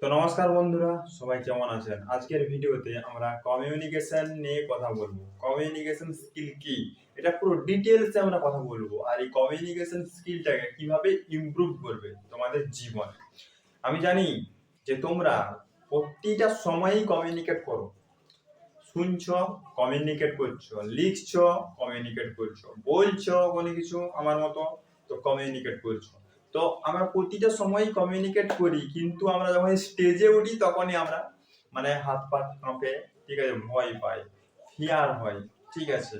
তো নমস্কার বন্ধুরা, সবাই কেমন আছেন? আজকের ভিডিওতে আমরা কমিউনিকেশন নিয়ে কথা বলব। কমিউনিকেশন স্কিল কি? এটা পুরো ডিটেলসে আমরা কথা বলব। আর এই কমিউনিকেশন স্কিলটাকে কীভাবে ইমপ্রুভ করবে তোমাদের জীবনে? আমি জানি যে তোমরা প্রতিটা সময়ই কমিউনিকেট করো। শুনছো কমিউনিকেট করছ, লিখছো কমিউনিকেট করছ, বলছো কোনো কিছু আমার মতো, তো কমিউনিকেট করছ। তো আমরা প্রতিটা সময়ই কমিউনিকেট করি, কিন্তু আমরা যখন স্টেজে উঠি তখনই আমরা মানে হাত পা কাঁপে, ঠিক আছে, ভয় পাই ফিয়ার হয়, ঠিক আছে।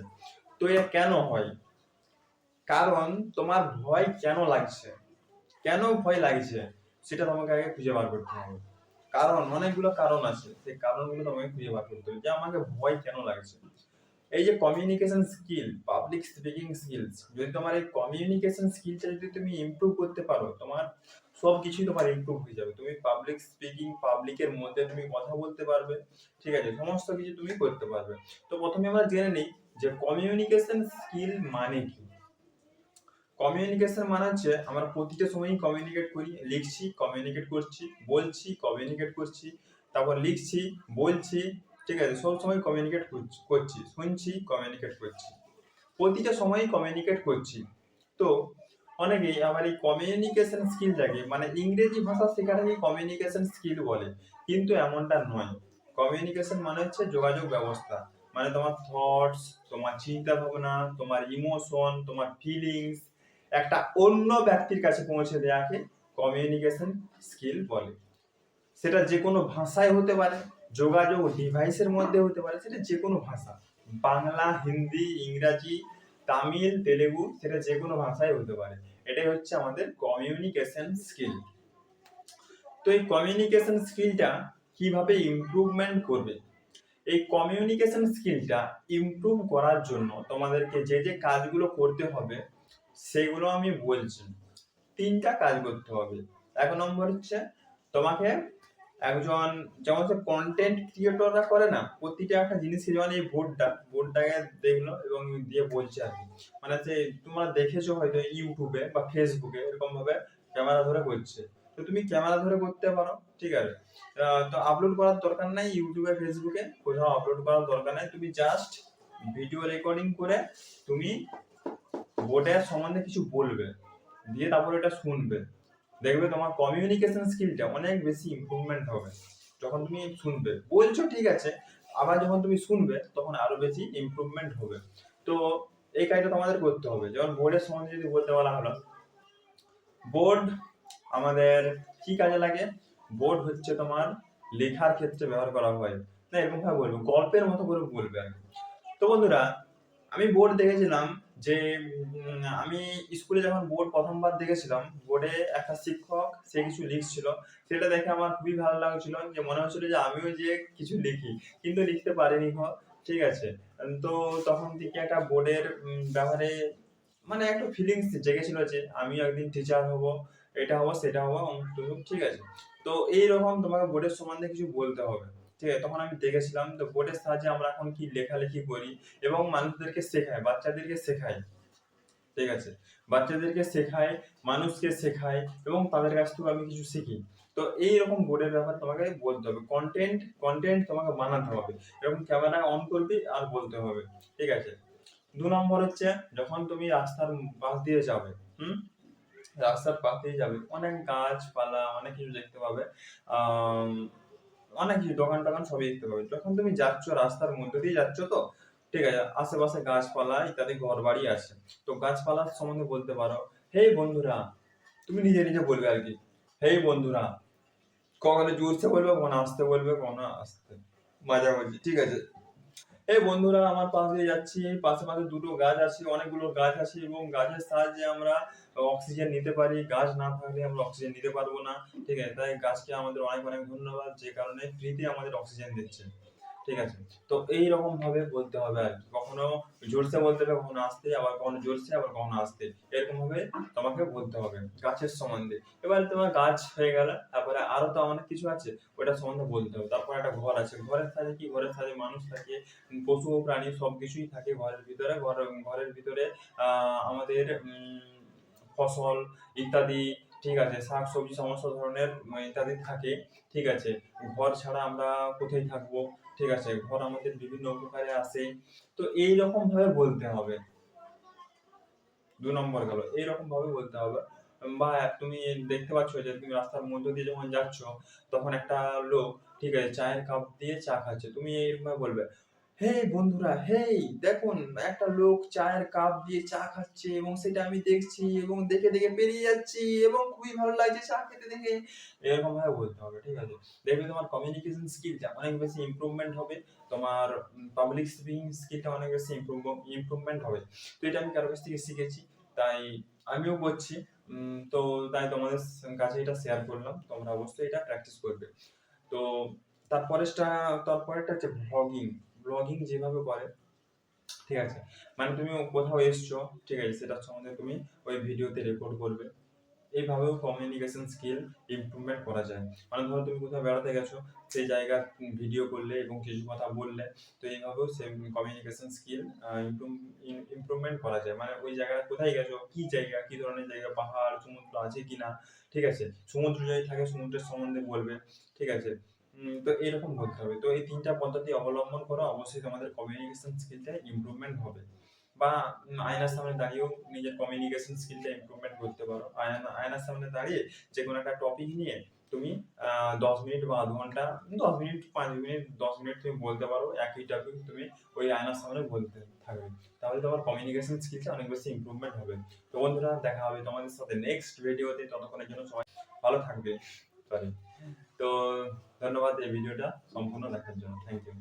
তো এটা কেন হয়? কারণ তোমার ভয় কেন লাগছে? কেন ভয় লাগছে? সেটা তোমাকে আগে খুঁজে বার করতে হবে। কারণ অনেকগুলো কারণ আছে, সেই কারণগুলো তোমাকে খুঁজে বার করতে হবে যে আমাকে ভয় কেন লাগছে? এই যে communication skill public speaking skills যদি তোমার এই কমিউনিকেশন স্কিলটা যদি তুমি ইমপ্রুভ করতে পারো, তোমার সব কিছুই তোমার ইমপ্রুভ হয়ে যাবে। তুমি পাবলিক স্পিকিং পাবলিকের মধ্যে তুমি কথা বলতে পারবে, ঠিক আছে? সমস্ত কিছু তুমি করতে পারবে। তো প্রথমে আমরা জেনে নিই যে কমিউনিকেশন স্কিল মানে কি। কমিউনিকেশন মানে হচ্ছে আমরা প্রতিটা সময়ই কমিউনিকেট করি, লিখছি কমিউনিকেট করছি, বলছি কমিউনিকেট করছি, তারপর লিখছি, বলছি ঠিক আছে, সব সময় কমিউনিকেট করছি শুনছি কমিউনিকেট করছি। প্রতিটা সময়ই কমিউনিকেট করছি। তো অনেকেই আবার এই কমিউনিকেশন স্কিলটাকে মানে ইংরেজি ভাষা শেখাটাকে কমিউনিকেশন স্কিল বলে, কিন্তু এমনটা নয়। কমিউনিকেশন মানে হচ্ছে যোগাযোগ ব্যবস্থা। মানে তোমার থটস তোমার চিন্তা ভাবনা তোমার ইমোশন তোমার ফিলিংস একটা অন্য ব্যক্তির কাছে পৌঁছে দেওয়াকে কমিউনিকেশন স্কিল বলে। সেটা যে কোনো ভাষায় হতে পারে, যোগাযোগ ডিভাইসের মধ্যে হতে পারে, সেটা যে কোনো ভাষা। বাংলা, হিন্দি, ইংরাজি, তামিল, তেলেগু, সেটা যে কোনো ভাষায় হতে পারে। এটাই হচ্ছে আমাদের কমিউনিকেশন স্কিল তো এই কমিউনিকেশন স্কিলটা কীভাবে ইমপ্রুভমেন্ট করবে? এই কমিউনিকেশন স্কিলটা ইমপ্রুভ করার জন্য তোমাদেরকে যে যে কাজগুলো করতে হবে, সেগুলো আমি বলছি। তিনটা কাজ করতে হবে। এক নম্বর হচ্ছে তোমাকে একজন যেমন সে কন্টেন্ট ক্রিয়েটররা করে না, প্রতিটা একটা জিনিসকে যেমন এই বোর্ডটা বোর্ডটাকে দেখল এবং দিয়ে বলছে আর মানে যে তোমরা দেখেছ হয়তো ইউটিউবে বা ফেসবুকে এরকম ভাবে ক্যামেরা ধরে করছে তো তুমি ক্যামেরা ধরে করতে পারো, ঠিক আছে? তো আপলোড করার দরকার নাই ইউটিউবে ফেসবুকে কোথাও আপলোড করার দরকার নাই। তুমি জাস্ট ভিডিও রেকর্ডিং করে তুমি বোর্ডের সম্বন্ধে কিছু বলবে, দিয়ে তারপর এটা শুনবে। দেখবে তোমার কমিউনিকেশন স্কিলটা অনেক বেশি ইম্প্রুভমেন্ট হবে। যখন তুমি শুনবে, বলছো ঠিক আছে, আবার যখন তুমি শুনবে, তখন আরও বেশি ইমপ্রুভমেন্ট হবে। তো এই কাজটা তোমাদের করতে হবে। যেমন বোর্ডের সম্বন্ধে যদি বলতে বলা হলো বোর্ড আমাদের কি কাজে লাগে? বোর্ড হচ্ছে তোমার লেখার ক্ষেত্রে ব্যবহার করা হয়। না এরকম ভাবে বলব, গল্পের মতো করে বলবে আর। তো বন্ধুরা আমি বোর্ড দেখেছিলাম যে আমি স্কুলে যখন বোর্ড প্রথমবার দেখেছিলাম বোর্ডে একটা শিক্ষক, সে কিছু লিখছিল। সেটা দেখে আমার খুবই ভালো লাগছিল যে, মনে হচ্ছিল যে আমিও যে কিছু লিখি, কিন্তু লিখতে পারিনি ঠিক আছে। তো তখন থেকে একটা বোর্ডের ব্যাপারে মানে একটা ফিলিংস জেগেছিল যে, আমিও একদিন টিচার হব, এটা হব, সেটা হব ঠিক আছে। তো এইরকম তোমাকে বোর্ডের সম্বন্ধে কিছু বলতে হবে। ঠিক আছে তখন আমি দেখেছিলাম তো বোর্ডের সাহায্যে আমরা এখন কি লেখালেখি করি এবং মানুষদেরকে শেখাই, বাচ্চাদেরকে শেখাই। ঠিক আছে? বাচ্চাদেরকে শেখাই, মানুষকে শেখাই এবং তাদের কাছ থেকে আমি কিছু শিখি। তো এইরকম বোর্ডের ব্যাপার তোমাকে বলতে হবে। কন্টেন্ট কন্টেন্ট তোমাকে বানাতে হবে। এরকম ক্যামেরা অন করবি আর বলতে হবে। ঠিক আছে? দু নম্বর হচ্ছে যখন তুমি রাস্তার পাশ দিয়ে যাবে, হুম? রাস্তার পাশ দিয়ে যাবে, অনেক গাছপালা, অনেক কিছু দেখতে পাবে। অনেক কিছু দোকান টোকান সবই দেখতে পাবে। যখন তুমি যাচ্ছ রাস্তার মধ্যে দিয়ে যাচ্ছ তো, ঠিক আছে, আশেপাশে গাছপালা ইত্যাদি ঘর বাড়ি আছে। তো গাছপালার সম্বন্ধে বলতে পারো, হে বন্ধুরা, তুমি নিজে নিজে বলবে আর কি। হে বন্ধুরা, কখনো জোরসে বলবে, কখনো আসতে বলবে, কখনো আসতে। মাঝামাঝি, ঠিক আছে। এই বন্ধুরা, আমার পাশ দিয়ে যাচ্ছি। পাশে পাশে দুটো গাছ আছে, অনেকগুলো গাছ আছে এবং গাছের সাহায্যে আমরা অক্সিজেন নিতে পারি। গাছ না থাকলে আমরা অক্সিজেন নিতে পারব না, ঠিক আছে? তাই গাছকে আমাদের অনেক অনেক ধন্যবাদ, যে কারণে ফ্রিতে আমাদের অক্সিজেন দিচ্ছে। ঠিক আছে? তো এই রকম ভাবে বলতে হবে আর কি। কখনো জোরসে বলতে হবে, কখনো আসতে, আবার কখনো জোরসে, আবার কখনো আসতে। এরকম ভাবে তোমাকে বলতে হবে গাছের সম্বন্ধে। এবার তোমার গাছ হয়ে গেল, তারপরে আরও তো অনেক কিছু আছে ওটা সম্বন্ধে বলতে হবে। তারপর একটা ঘর আছে। ঘরের সাথে কি? ঘরের সাথে মানুষ থাকে, পশু, প্রাণী সব কিছুই থাকে ঘরের ভিতরে। ঘর, ঘরের ভিতরে আমাদের ফসল ইত্যাদি ঠিক আছে শাক সবজি সমস্ত ধরনের ইত্যাদি থাকে, ঠিক আছে। ঘর ছাড়া আমরা কোথায় থাকব? ঠিক আছে, ঘর আমাদের বিভিন্ন উপকারে আসে। তো এই রকম ভাবে বলতে হবে। দু নম্বর গেল, এইরকম ভাবে বলতে হবে। বা তুমি দেখতে পাচ্ছ যে তুমি রাস্তার মধ্য দিয়ে যখন যাচ্ছ, তখন একটা লোক, ঠিক আছে, চায়ের কাপ দিয়ে চা খাচ্ছে। তুমি এইরকম বলবে হেই বন্ধুরা, হেই, দেখুন, একটা লোক চায়ের কাপ দিয়ে চা খাচ্ছে এবং সেটা আমি দেখছি এবং দেখে দেখে পেরিয়ে যাচ্ছি এবং খুবই ভালো লাগছে চা খেতে দেখে। এরকম ভাবে বলতে হবে, ঠিক আছে? দেখবে তোমার কমিউনিকেশন স্কিলটা অনেক বেশি ইমপ্রুভমেন্ট হবে, তোমার পাবলিক স্পিকিং স্কিলটা অনেক বেশি ইমপ্রুভমেন্ট হবে। তো এটা আমি কারও কাছ থেকে শিখেছি, তাই আমিও করছি তো তাই তোমাদের কাছে এটা শেয়ার করলাম, তোমরা অবশ্যই এটা প্র্যাকটিস করবে। তো তারপরেরটা তারপরেরটা হচ্ছে ভ্লগিং ব্লগিং যেভাবে করে, ঠিক আছে? মানে তুমি কোথাও এসছো, ঠিক আছে, সেটার সম্বন্ধে তুমি ওই ভিডিওতে রেকর্ড করবে। এইভাবেও কমিউনিকেশন স্কিল ইমপ্রুভমেন্ট করা যায়। মানে ধরো তুমি কোথাও বেড়াতে গেছো, সেই জায়গার ভিডিও করলে এবং কিছু কথা বললে, তো এইভাবেও সে কমিউনিকেশন স্কিল ইমপ্রুভমেন্ট করা যায়। মানে ওই জায়গাটা কোথায় গেছো, কি জায়গা, কি ধরনের জায়গা, পাহাড়, সমুদ্র আছে কি না ঠিক আছে? সমুদ্র যদি থাকে, সমুদ্রের সম্বন্ধে বলবে, ঠিক আছে? তো এরকম বলতে হবে। তো এই তিনটা পদ্ধতি অবলম্বন করো, অবশ্যই তোমাদের কমিউনিকেশন স্কিলটা ইমপ্রুভমেন্ট হবে। বা আয়নার সামনে দাঁড়িয়েও নিজের কমিউনিকেশন স্কিলটা ইমপ্রুভমেন্ট করতে পারো। আয়না, আয়নার সামনে দাঁড়িয়ে যে কোনো একটা টপিক নিয়ে তুমি দশ মিনিট বা আধ ঘণ্টা, দশ মিনিট, পাঁচ মিনিট, দশ মিনিট তুমি বলতে পারো, একই টপিক তুমি ওই আয়নার সামনে বলতে থাকবে। তাহলে তোমার কমিউনিকেশন স্কিলটা অনেক বেশি ইমপ্রুভমেন্ট হবে। তো বন্ধুরা, দেখা হবে তোমাদের সাথে নেক্সট ভিডিওতে ততক্ষণের জন্য সবাই ভালো থাকবে। সরি তো ধন্যবাদ এই ভিডিওটা সম্পূর্ণ দেখার জন্য। Thank you